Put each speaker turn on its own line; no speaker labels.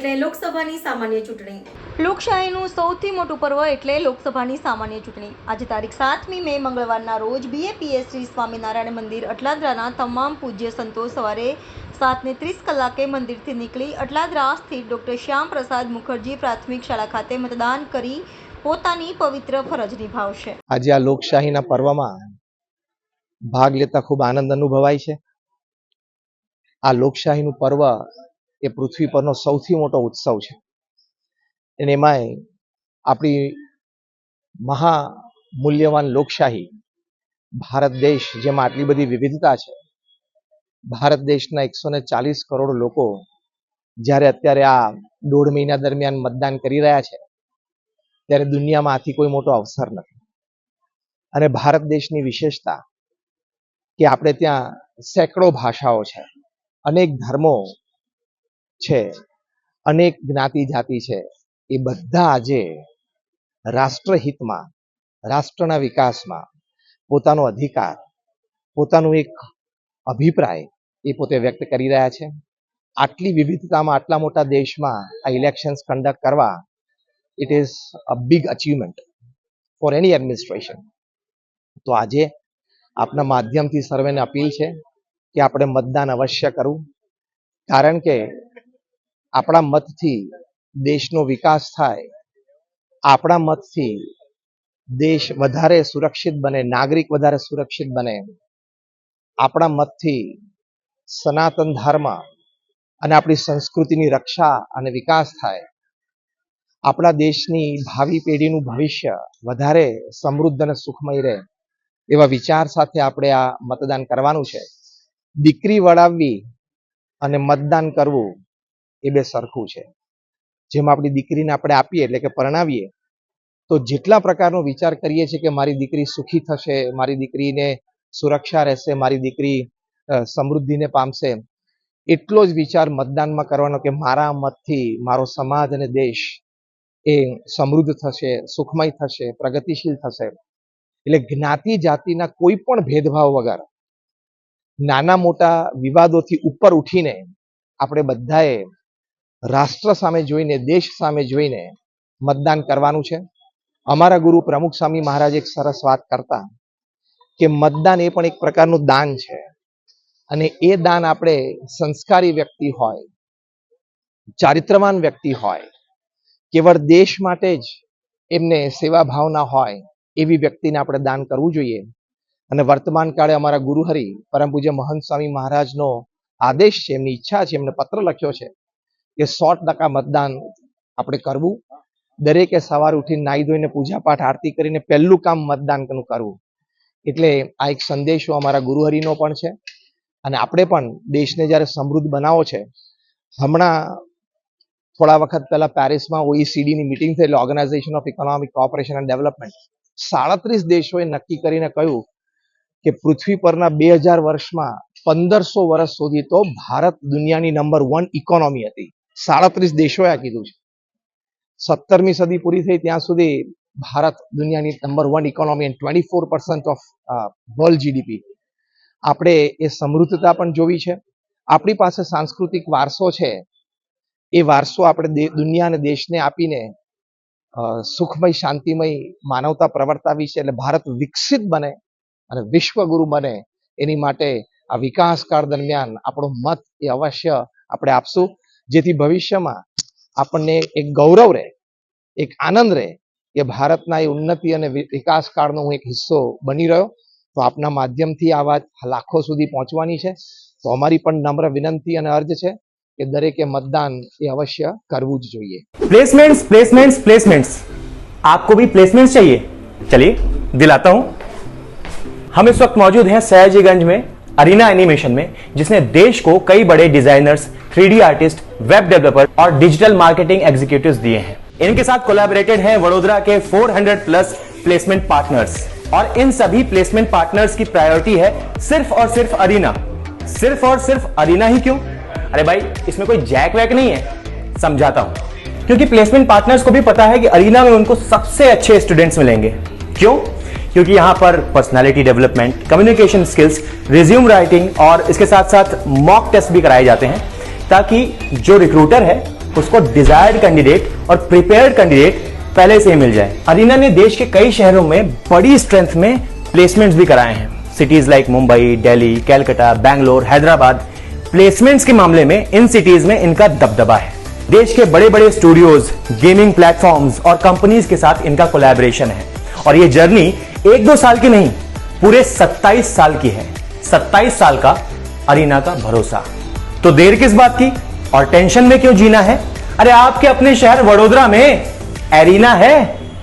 એટલે લોકસભાની સામાન્ય ચૂંટણી.
લોકશાહીનું સૌથી મોટું પર્વ એટલે લોકસભાની સામાન્ય ચૂંટણી. આજે તારીખ સાતમી મે મંગળવારના રોજ બીએપીએસ શ્રી સ્વામિનારાયણ મંદિર અટલાદરાના તમામ પૂજ્ય સંતો સવારે સાતને ત્રીસ કલાકે મંદિરથી નીકળી અટલાદરા સ્થિત ડૉક્ટર શ્યામ પ્રસાદ મુખર્જી પ્રાથમિક શાળા ખાતે મતદાન કરી પોતાની પવિત્ર ફરજ નિભાવશે.
આજે આ લોકશાહીના પર્વમાં ભાગ લેતા ખૂબ આનંદ અનુભવાય છે. આ લોકશાહીનું પર્વ એ પૃથ્વી પરનો સૌથી મોટો ઉત્સવ છે. અને એમાંય આપણી મહા મૂલ્યવાન લોકશાહી, ભારત દેશ જેમાં આટલી બધી વિવિધતા છે. ભારત દેશના એકસો ને ચાલીસ કરોડ લોકો જ્યારે અત્યારે આ દોઢ મહિના દરમિયાન મતદાન કરી રહ્યા છે, ત્યારે દુનિયામાં આથી કોઈ મોટો અવસર નથી. અને ભારત દેશની વિશેષતા કે આપણે ત્યાં સેંકડો ભાષાઓ છે. અનેક ધર્મો છે. અનેક જ્ઞાતિ જાતિ છે. એ બધા આજે રાષ્ટ્રહિતમાં, રાષ્ટ્રના વિકાસમાં પોતાનો અધિકાર, પોતાનો એક અભિપ્રાય એ પોતે વ્યક્ત કરી રહ્યા છે. આટલી વિવિધતામાં, આટલા મોટા દેશમાં આ ઇલેક્શન્સ કન્ડક્ટ કરવા it is a big achievement for any administration તો આજે આપના માધ્યમથી સર્વેને અપીલ છે કે આપણે મતદાન અવશ્ય કરવું. કારણ કે આપણા મતથી દેશનો વિકાસ થાય, આપણા મતથી દેશ વધારે સુરક્ષિત બને, નાગરિક વધારે સુરક્ષિત બને, આપણા મતથી સનાતન ધર્મ અને આપણી સંસ્કૃતિની રક્ષા અને વિકાસ થાય. આપણા દેશની ભાવિ પેઢીનું ભવિષ્ય વધારે સમૃદ્ધ અને સુખમય રહે, એવા વિચાર સાથે આપણે આ મતદાન કરવાનું છે. દીકરી વળાવવી અને મતદાન કરવું એ બે સરખું છે. જેમ આપણી દીકરીને આપણે આપીએ એટલે કે પરણાવીએ, તો જેટલા પ્રકારનો વિચાર કરીએ છીએ કે મારી દીકરી સુખી થશે, મારી દીકરીને સુરક્ષા રહેશે, મારી દીકરી સમૃદ્ધિને પામશે, એટલો જ વિચાર મતદાનમાં કરવાનો કે મારા મતથી મારો સમાજ અને દેશ એ સમૃદ્ધ થશે, સુખમય થશે, પ્રગતિશીલ થશે. એટલે જ્ઞાતિ જાતિના કોઈ પણ ભેદભાવ વગર નાના મોટા વિવાદોથી ઉપર ઉઠીને આપણે બધાએ રાષ્ટ્ર સામે જોઈને, દેશ સામે જોઈને મતદાન કરવાનું છે. અમારા ગુરુ પ્રમુખ સ્વામી મહારાજ એક સરસ વાત કરતા કે મતદાન એ પણ એક પ્રકારનું દાન છે. અને એ દાન આપણે સંસ્કારી વ્યક્તિ હોય, ચારિત્રવાન વ્યક્તિ હોય, કેવળ દેશ માટે જ એમને સેવા ભાવના હોય, એવી વ્યક્તિને આપણે દાન કરવું જોઈએ. અને વર્તમાન કાળે અમારા ગુરુહરિ પરમ પૂજ્ય મહંત સ્વામી મહારાજનો આદેશ છે, એમની ઈચ્છા છે, એમને પત્ર લખ્યો છે. કે સો ટકા મતદાન આપણે કરવું. દરેકે સવાર ઉઠીને નાહી ધોઈને પૂજા પાઠ આરતી કરીને પહેલું કામ મતદાનનું કરવું. એટલે આ એક સંદેશો અમારા ગુરુહરિનો પણ છે. અને આપણે પણ દેશને જ્યારે સમૃદ્ધ બનાવો છે, હમણાં થોડા વખત પહેલા પેરિસમાં ઓઈસીડીની મિટિંગ થઈ એટલે organisation of economic cooperation and development સાડત્રીસ દેશોએ નક્કી કરીને કહ્યું કે પૃથ્વી પરના બે હજાર વર્ષમાં પંદરસો વર્ષ સુધી તો ભારત દુનિયાની નંબર વન ઇકોનોમી હતી. સાડત્રીસ દેશોએ આ કીધું છે. સત્તરમી સદી પૂરી થઈ ત્યાં સુધી ભારત દુનિયાની number one economy and twenty four percent of world GDP આપણે એ સમૃદ્ધતા પણ જોવી છે. આપણી પાસે સાંસ્કૃતિક વારસો છે. એ વારસો આપણે દુનિયાને દેશને આપીને સુખમય, શાંતિમય, માનવતા પ્રવર્તાવી છે એટલે ભારત વિકસિત બને અને વિશ્વગુરુ બને. એની માટે આ વિકાસકાળ દરમિયાન આપણો મત એ અવશ્ય આપણે આપશું. જેથી ભવિષ્યમાં આપણને એક ગૌરવ રહે એક આનંદ રહે કે ભારતના એ ઉન્નતિ અને વિ- વિકાસકાળનો હું એક હિસ્સો બની રહ્યો તો આપના માધ્યમથી આ વાત લાખો સુધી પહોંચવાની છે તો અમારી પણ નમ્ર વિનંતી અને અર્જ છે કે દરેકે મતદાન એ અવશ્ય કરવું જ જોઈએ
प्लेसमेंट्स प्लेसमेंट्स प्लेसमेंट्स आपको भी प्लेसमेंट्स चाहिए चलिए दिलाता हूं हम इस वक्त मौजूद हैं सयाजीगंज में अरीना एनिमेशन में जिसने देश को कई बड़े designers three artist web developer और डिजिटल मार्केटिंग एग्जीक्यूटिव्स दिए हैं। इनके साथ कोलैबोरेटेड हैं वडोदरा के 400 प्लस प्लेसमेंट पार्टनर्स और इन सभी प्लेसमेंट पार्टनर्स की प्रायोरिटी है सिर्फ़ और सिर्फ़ अरीना। सिर्फ़ और सिर्फ़ अरीना ही क्यों? अरे भाई, इसमें कोई जैक वैक नहीं है। समझाता हूँ। क्योंकि प्लेसमेंट पार्टनर्स को भी पता है कि अरीना में उनको सबसे अच्छे स्टूडेंट्स मिलेंगे। क्यों? क्योंकि यहाँ पर personality development communication skills resume writing और इसके साथ साथ मॉक टेस्ट भी कराए जाते हैं। ताकि जो रिक्रूटर है, उसको डिजायर्ड कैंडिडेट और प्रिपेयर्ड कैंडिडेट पहले से ही मिल जाए। अरीना ने देश के कई शहरों में बड़ी स्ट्रेंथ में प्लेसमेंट्स भी कराए हैं। Cities like Mumbai Delhi Calcutta Bangalore Hyderabad placements के मामले में इन सिटीज़ में इनका दबदबा है। देश के बड़े बड़े स्टूडियोज गेमिंग प्लेटफॉर्म्स और कंपनीज़ के साथ इनका कोलैबोरेशन है। और ये जर्नी एक दो साल की नहीं, पूरे 27 साल की है। 27 साल का अरीना का भरोसा। तो देर किस बात की और टेंशन में क्यों जीना है अरे आपके अपने शहर वडोदरा में एरिना है